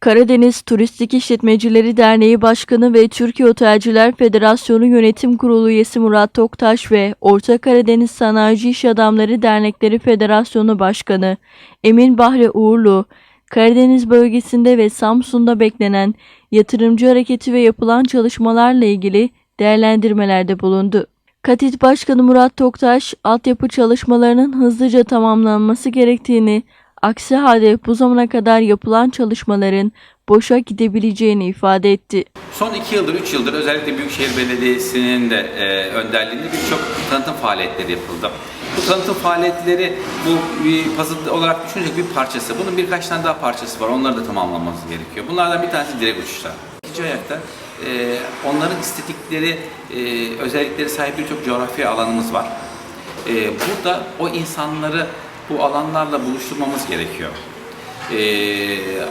Karadeniz Turistik İşletmecileri Derneği Başkanı ve Türkiye Otelciler Federasyonu Yönetim Kurulu üyesi Murat Toktaş ve Orta Karadeniz Sanayici İş Adamları Dernekleri Federasyonu Başkanı Emin Bahri Uğurlu, Karadeniz bölgesinde ve Samsun'da beklenen yatırımcı hareketi ve yapılan çalışmalarla ilgili değerlendirmelerde bulundu. Katit Başkanı Murat Toktaş, altyapı çalışmalarının hızlıca tamamlanması gerektiğini, aksi halde bu zamana kadar yapılan çalışmaların boşa gidebileceğini ifade etti. Son iki yıldır, üç yıldır özellikle Büyükşehir Belediyesi'nin de e, önderliğinde birçok tanıtım faaliyetleri yapıldı. Bu tanıtım faaliyetleri bu bir puzzle olarak düşünecek bir parçası. Bunun birkaç tane daha parçası var. Onları da tamamlanması gerekiyor. Bunlardan bir tanesi direkt uçuşlar. İkinci ayakta e, onların istedikleri e, özellikleri sahip birçok coğrafya alanımız var. E, burada o insanları bu alanlarla buluşturmamız gerekiyor. E,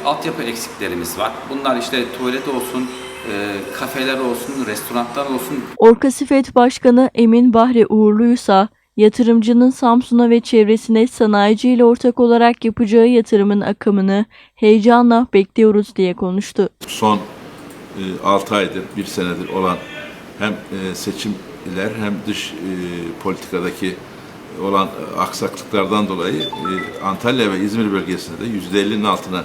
altyapı eksiklerimiz var. Bunlar işte tuvalet olsun, e, kafeler olsun, restoranlar olsun, Orkasifet Başkanı Emin Bahri Uğurluysa, yatırımcının Samsun'a ve çevresine sanayici ile ortak olarak yapacağı yatırımın akımını heyecanla bekliyoruz diye konuştu. son 6 aydır, bir senedir olan hem e, seçimler hem dış e, politikadaki olan e, aksaklıklardan dolayı e, Antalya ve İzmir bölgesinde de %50'nin altına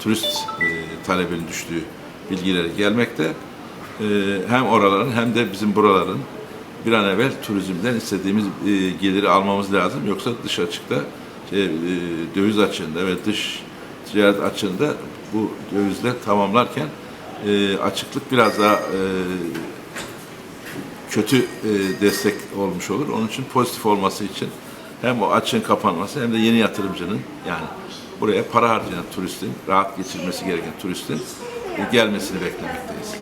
turist e, talebinin düştüğü bilgileri gelmekte. Hem oraların hem de bizim buraların bir an evvel turizmden istediğimiz geliri almamız lazım. Yoksa dış açıkta döviz açığında ve dış ticaret açığında bu dövizler tamamlarken açıklık biraz daha kötü e, destek olmuş olur. Onun için pozitif olması için hem o açığın kapanması hem de yeni yatırımcının yani buraya para harcayan turistin, rahat geçirmesi gereken turistin e, gelmesini beklemekteyiz.